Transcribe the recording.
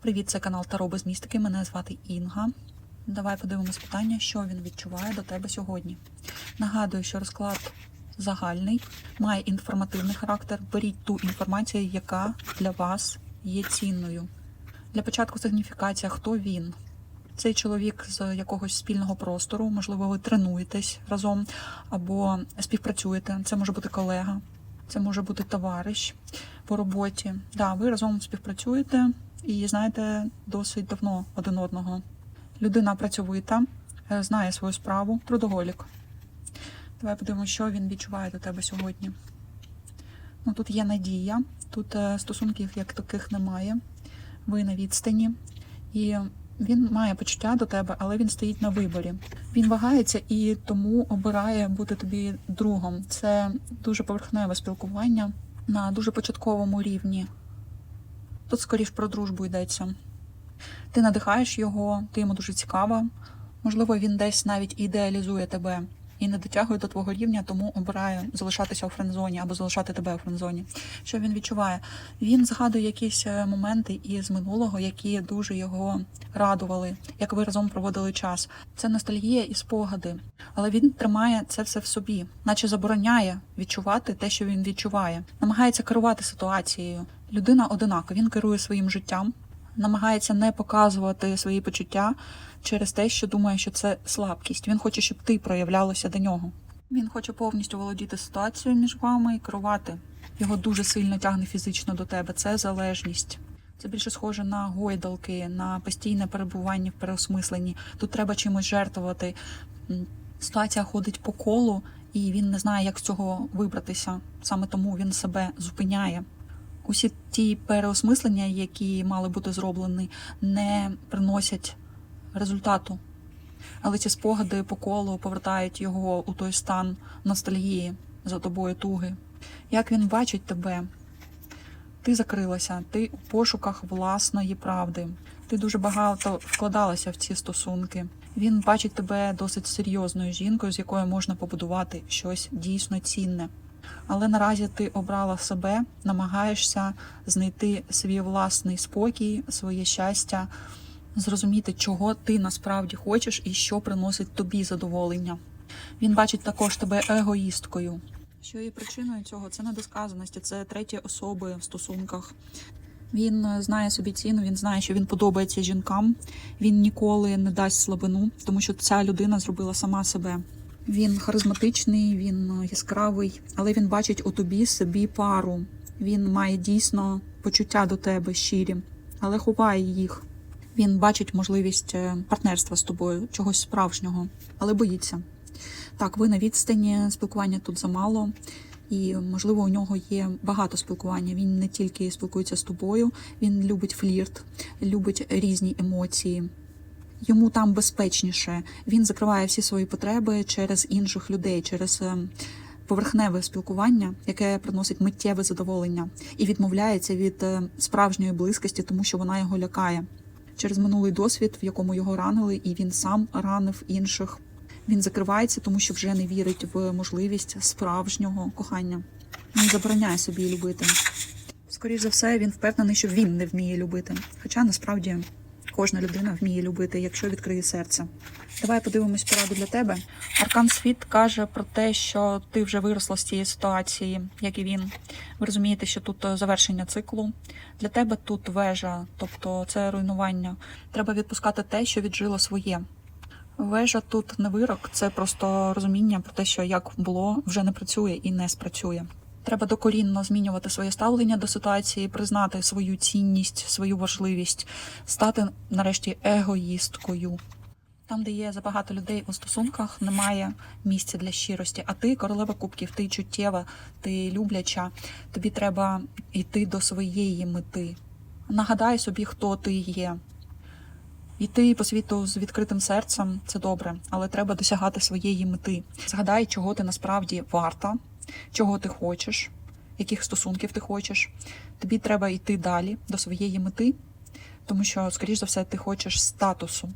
Привіт, це канал Таро без містики. Мене звати Інга. Давай подивимось питання, що він відчуває до тебе сьогодні. Нагадую, що розклад загальний, має інформативний характер. Беріть ту інформацію, яка для вас є цінною. Для початку сигніфікація, хто він. Цей чоловік з якогось спільного простору, можливо, ви тренуєтесь разом або співпрацюєте. Це може бути колега, це може бути товариш по роботі. Да, ви разом співпрацюєте і знаєте досить давно один одного. Людина працьовита, е, знає свою справу, трудоголік. Давай подивимося, що він відчуває до тебе сьогодні. Ну, тут є надія, тут е, стосунків як таких немає. Ви на відстані. І він має почуття до тебе, але він стоїть на виборі. Він вагається і тому обирає бути тобі другом. Це дуже поверхневе спілкування на дуже початковому рівні. Тут скоріш про дружбу йдеться. Ти надихаєш його, ти йому дуже цікава. Можливо, він десь навіть ідеалізує тебе і не дотягує до твого рівня, тому обирає залишатися у френдзоні або залишати тебе у френдзоні. Що він відчуває? Він згадує якісь е, моменти із минулого, які дуже його радували, як ви разом проводили час. Це ностальгія і спогади, але він тримає це все в собі, наче забороняє відчувати те, що він відчуває, намагається керувати ситуацією. Людина одинака, він керує своїм життям, намагається не показувати свої почуття через те, що думає, що це слабкість. Він хоче, щоб ти проявлялося до нього. Він хоче повністю володіти ситуацією між вами і керувати. Його дуже сильно тягне фізично до тебе. Це залежність. Це більше схоже на гойдалки, на постійне перебування в переосмисленні. Тут треба чимось жертвувати. Ситуація ходить по колу, і він не знає, як з цього вибратися. Саме тому він себе зупиняє. Усі ті переосмислення, які мали бути зроблені, не приносять результату. Але ці спогади по колу повертають його у той стан ностальгії за тобою туги. Як він бачить тебе, ти закрилася, ти у пошуках власної правди. Ти дуже багато вкладалася в ці стосунки. Він бачить тебе досить серйозною жінкою, з якою можна побудувати щось дійсно цінне. Але наразі ти обрала себе, намагаєшся знайти свій власний спокій, своє щастя, зрозуміти, чого ти насправді хочеш і що приносить тобі задоволення. Він бачить також тебе егоїсткою. Що є причиною цього? Це недосказаності, це треті особи в стосунках. Він знає собі ціну, він знає, що він подобається жінкам. Він ніколи не дасть слабину, тому що ця людина зробила сама себе. Він харизматичний, він е, яскравий, але він бачить у тобі собі пару. Він має дійсно почуття до тебе щирі, але ховає їх. Він бачить можливість е, партнерства з тобою, чогось справжнього, але боїться. Так, ви на відстані, спілкування тут замало, і можливо у нього є багато спілкування. Він не тільки спілкується з тобою, він любить флірт, любить різні емоції. Йому там безпечніше. Він закриває всі свої потреби через інших людей, через е, поверхневе спілкування, яке приносить миттєве задоволення, і відмовляється від е, справжньої близькості, тому що вона його лякає. Через минулий досвід, в якому його ранили, і він сам ранив інших. Він закривається, тому що вже не вірить в можливість справжнього кохання. Він забороняє собі любити. Скоріше за все, він впевнений, що він не вміє любити. Хоча насправді кожна людина вміє любити, якщо відкриє серце. Давай подивимось пораду для тебе. Аркан Світ каже про те, що ти вже виросла з цієї ситуації, як і він. Ви розумієте, що тут е, завершення циклу. Для тебе тут вежа, тобто це руйнування. Треба відпускати те, що віджило своє. Вежа тут не вирок, це просто розуміння про те, що як було, вже не працює і не спрацює. Треба докорінно змінювати своє ставлення до ситуації, признати свою цінність, свою важливість, стати нарешті егоїсткою. Там, де є забагато людей у стосунках, немає місця для щирості. А ти королева кубків, ти чуттєва, ти любляча. Тобі треба йти до своєї мети. Нагадай собі, хто ти є. Йти по світу з відкритим серцем це добре, але треба досягати своєї мети. Згадай, чого ти насправді варта, чого ти хочеш, яких стосунків ти хочеш. Тобі треба йти далі до своєї мети, тому що, скоріш за все, ти хочеш статусу.